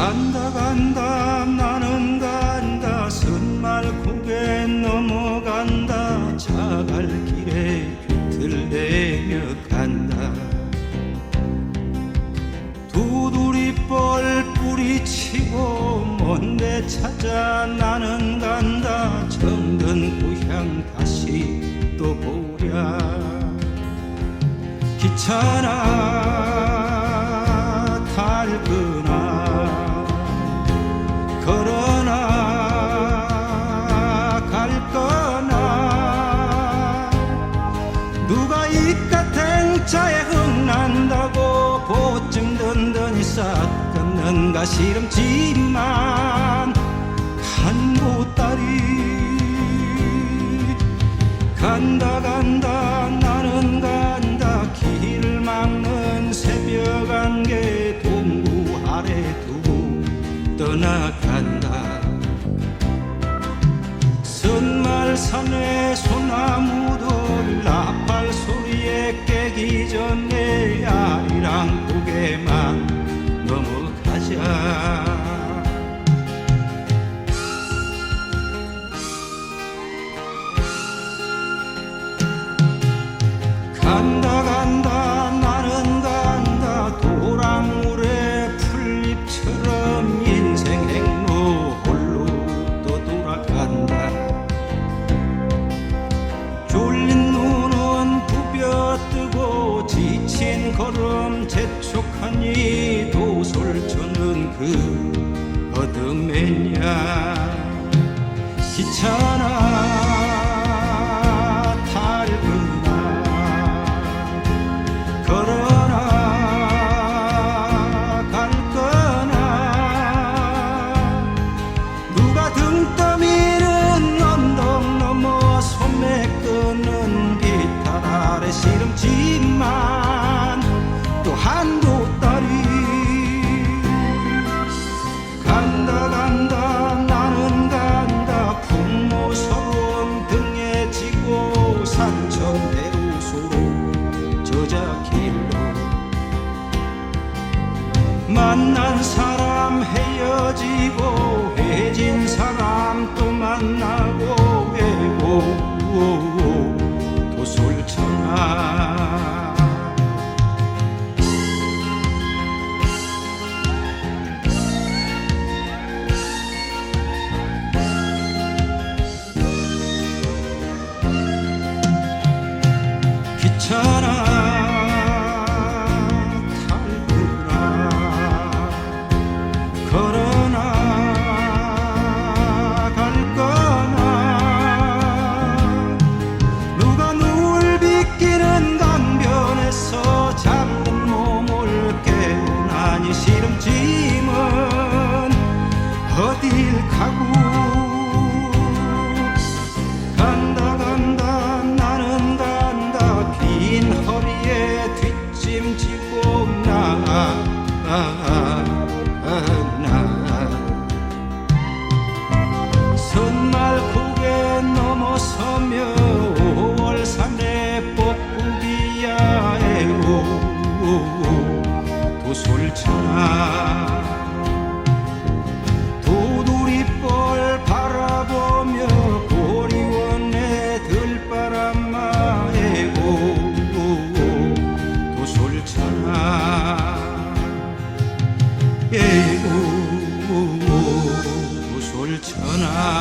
간다 간다 나는 간다. 선말 고개 넘어간다. 자갈 길에 비틀대며 간다. 두드리뻘 뿌리치고 먼데 찾아 나는 간다. 정든 고향 다시 또 보랴. 기차나 걸어나 걷는가 시름지만 한 보따리. 간다 간다 나는 간다. 길 막는 새벽 안개 동구 아래 두고 떠나간다. 선말산의 소나무들 나팔 소리에 깨기 전에 아리랑 고개만 간다 간 그 어둠에냐? 기차나 탈거나 걸어나 갈 거나? 누가 등 떠미는 언덕 넘어 소매 끄는 기타 아래 시름지만 또한 길로 만난 사람 헤어지고 헤어진 사람 또 만나고 외고 도솔천하. 기 도솔천하 도돌이뻘 바라보며 보리원의 들바람 마 에고 도솔천하 에고 도솔천하